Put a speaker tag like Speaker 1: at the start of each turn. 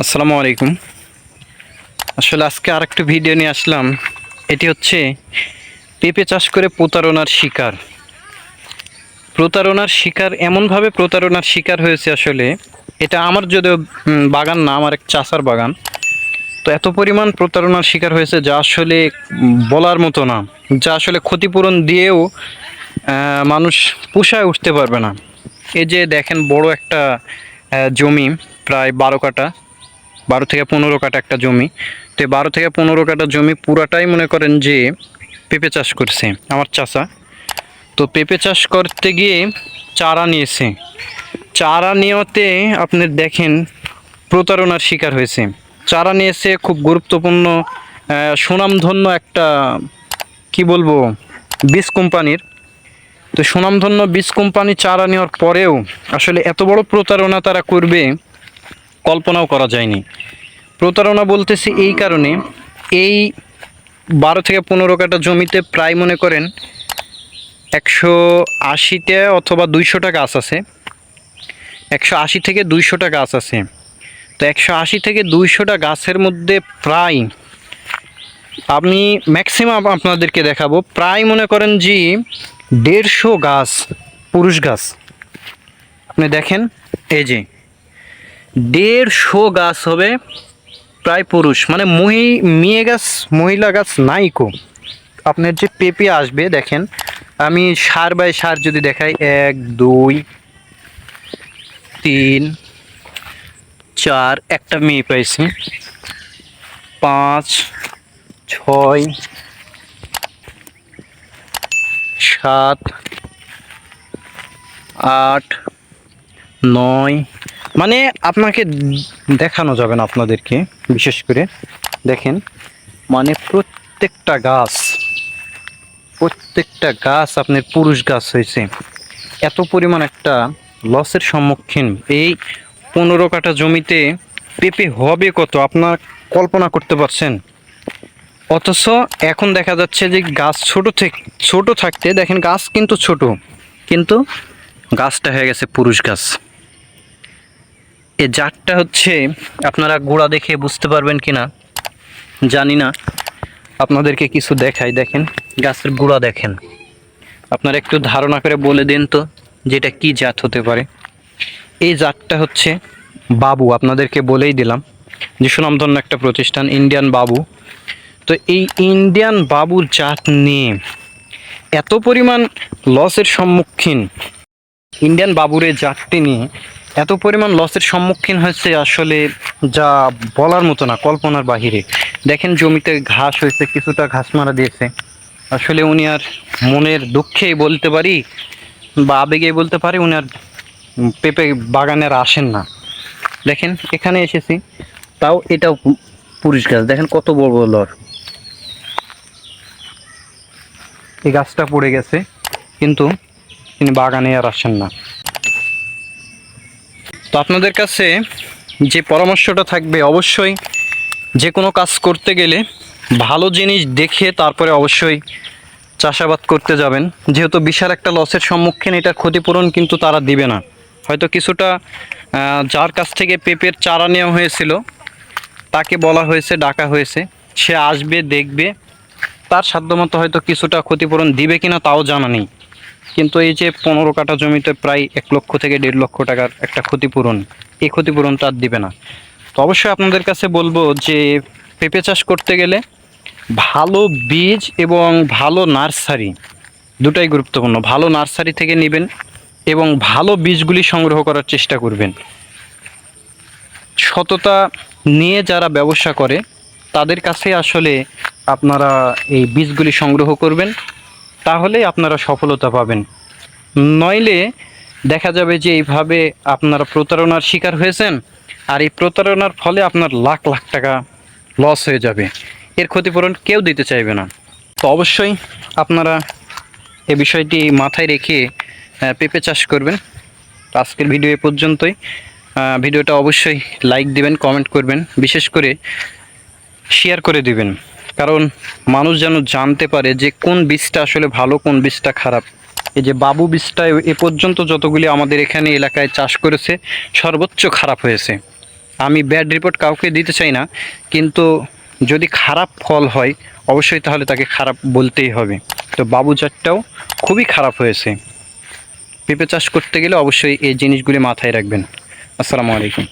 Speaker 1: আসসালামু আলাইকুম। আসলে আজকে আরেকটা ভিডিও নিয়ে আসলাম। এটি হচ্ছে পেঁপে চাষ করে প্রতারণার শিকার। প্রতারণার শিকার, এমনভাবে প্রতারণার শিকার হয়েছে আসলে, এটা আমার যদিও বাগান না, আমার এক চাষার বাগান। তো এত পরিমাণ প্রতারণার শিকার হয়েছে যা আসলে বলার মতো না, যা আসলে ক্ষতিপূরণ দিয়েও মানুষ পুষায় উঠতে পারবে না। এই যে দেখেন বড় একটা জমি, প্রায় বারো কাটা বারো থেকে পনেরো কাটা একটা জমি। তো বারো থেকে পনেরো কাটা জমি পুরাটাই মনে করেন যে পেঁপে চাষ করছে আমার চাষা। তো পেঁপে চাষ করতে গিয়ে চারা নিয়েছে। চারা নেওয়াতে আপনি দেখেন প্রতারণার শিকার হয়েছে। চারা নিয়েছে খুব গুরুত্বপূর্ণ সুনামধন্য একটা, কি বলব, বীজ কোম্পানির। তো সুনামধন্য বীজ কোম্পানি চারা নেওয়ার পরেও আসলে এত বড় প্রতারণা তারা করবে কল্পনাও করা যায়নি। প্রতারণা বলতেছি এই কারণে, এই বারো থেকে পনেরো কাটা জমিতে প্রায় মনে করেন একশো আশিটা অথবা দুইশোটা গাছ আছে। একশো আশি থেকে দুইশোটা গাছ আছে। তো একশো আশি থেকে দুইশোটা গাছের মধ্যে প্রায় আমি ম্যাক্সিমাম আপনাদেরকে দেখাবো, প্রায় মনে করেন যে দেড়শো গাছ, পুরুষ গাছ। আপনি দেখেন, এই যে দেড়শো গাছ হবে। প্রায় পুরুষ মানে মহি, মেয়ে গাছ, মহিলা গাছ নাই কো। আপনার যে পেঁপে আসবে, দেখেন, আমি সার বাই সার যদি দেখাই, এক, দুই, তিন, চার, একটা মেয়ে পাইছি। পাঁচ, ছয়, সাত, আট, নয় মানে আপনাকে দেখানো যাবে না আপনাদেরকে, বিশেষ করে। দেখেন মানে প্রত্যেকটা গাছ প্রত্যেকটা গাছ আপনার পুরুষ গাছ হয়েছে। এত পরিমাণ একটা লসের সম্মুখীন। এই পনেরো কাঠা জমিতে পেঁপে হবে কত, আপনার কল্পনা করতে পারছেন? অথচ এখন দেখা যাচ্ছে যে গাছ ছোট থেকে, ছোট থাকতে, দেখেন গাছ কিন্তু ছোট, কিন্তু গাছটা হয়ে গেছে পুরুষ গাছ। এ জাতটা হচ্ছে আপনারা গোড়া দেখে বুঝতে পারবেন কি না? জানি না। আপনাদেরকে কিছু দেখাই, দেখেন। গাছের গোড়া দেখেন। আপনারা একটু ধারণা করে বলে দিন তো যে এটা কী জাত হতে পারে। এই জাতটা হচ্ছে বাবু, আপনাদেরকে বলেই দিলাম। যে সুনামধন্য একটা প্রতিষ্ঠান, ইন্ডিয়ান বাবু। তো এই ইন্ডিয়ান বাবুর জাত নিয়ে এত পরিমাণ লসের সম্মুখীন ইন্ডিয়ান বাবুরের জাতটি নিয়ে এত পরিমাণ লসের সম্মুখীন হয়েছে আসলে যা বলার মতো না, কল্পনার বাহিরে। দেখেন জমিতে ঘাস হয়েছে, কিছুটা ঘাস মারা দিয়েছে। আসলে উনি আর মনের দুঃখেই বলতে পারি বা আবেগে বলতে পারি উনি আর পেঁপে বাগানে আর আসেন না। দেখেন, এখানে এসেছি, তাও এটাও পুরুষ গাছ। দেখেন কত বড় বড় লর। এই গাছটা পড়ে গেছে, কিন্তু তিনি বাগানে আর আসেন না। তো আপনাদের কাছে যে পরামর্শটা থাকবে অবশ্যই যে কোনো কাজ করতে গেলে ভালো জিনিস দেখে তারপরে অবশ্যই চাষাবাদ করতে যাবেন। যেহেতু বিশাল একটা লসের সম্মুখীন এটার ক্ষতিপূরণ কিন্তু তারা দিবে না। হয়তো কিছুটা যার কাছ থেকে পেঁপের চারা নেওয়া হয়েছিল, তাকে বলা হয়েছে, ডাকা হয়েছে। সে আসবে, দেখবে, তার সাধ্যমতো হয়তো কিছুটা ক্ষতিপূরণ দিবে কিনা তাও জানা নেই। কিন্তু এই যে পনেরো কাটা জমিতে প্রায় এক লক্ষ থেকে দেড় লক্ষ টাকার একটা ক্ষতিপূরণ, এই ক্ষতিপূরণটা আর দিবে না। তো অবশ্যই আপনাদের কাছে বলব যে, পেঁপে চাষ করতে গেলে ভালো বীজ এবং ভালো নার্সারি দুটাই গুরুত্বপূর্ণ। ভালো নার্সারি থেকে নেবেন এবং ভালো বীজগুলি সংগ্রহ করার চেষ্টা করবেন। সততা নিয়ে যারা ব্যবসা করে, তাদের কাছে আসলে আপনারা এই বীজগুলি সংগ্রহ করবেন। তাহলে আপনারা সফলতা পাবেন। নইলে দেখা যাবে যে এইভাবে আপনারা প্রতারণার শিকার হয়েছেন, আর এই প্রতারণার ফলে আপনার লাখ লাখ টাকা লস হয়ে যাবে। এর ক্ষতিপূরণ কেউ দিতে চাইবে না। তো অবশ্যই আপনারা এ বিষয়টি মাথায় রেখে পেঁপে চাষ করবেন। আজকের ভিডিও এ পর্যন্তই। ভিডিওটা অবশ্যই লাইক দিবেন কমেন্ট করবেন। বিশেষ করে শেয়ার করে দিবেন। কারণ মানুষ যেন জানতে পারে যে কোন বীজটা আসলে ভালো, কোন বীজটা খারাপ। এই যে বাবু বীজটা এ পর্যন্ত যতগুলি আমাদের এখানে এলাকায় চাষ করেছে, সর্বোচ্চ খারাপ হয়েছে। আমি ব্যাড রিপোর্ট কাউকে দিতে চাই না, কিন্তু যদি খারাপ ফল হয়, অবশ্যই তাহলে তাকে খারাপ বলতেই হবে। তো বাবু চারটাও খুবই খারাপ হয়েছে। পেঁপে চাষ করতে গেলে অবশ্যই এই জিনিসগুলি মাথায় রাখবেন। আসসালামু আলাইকুম।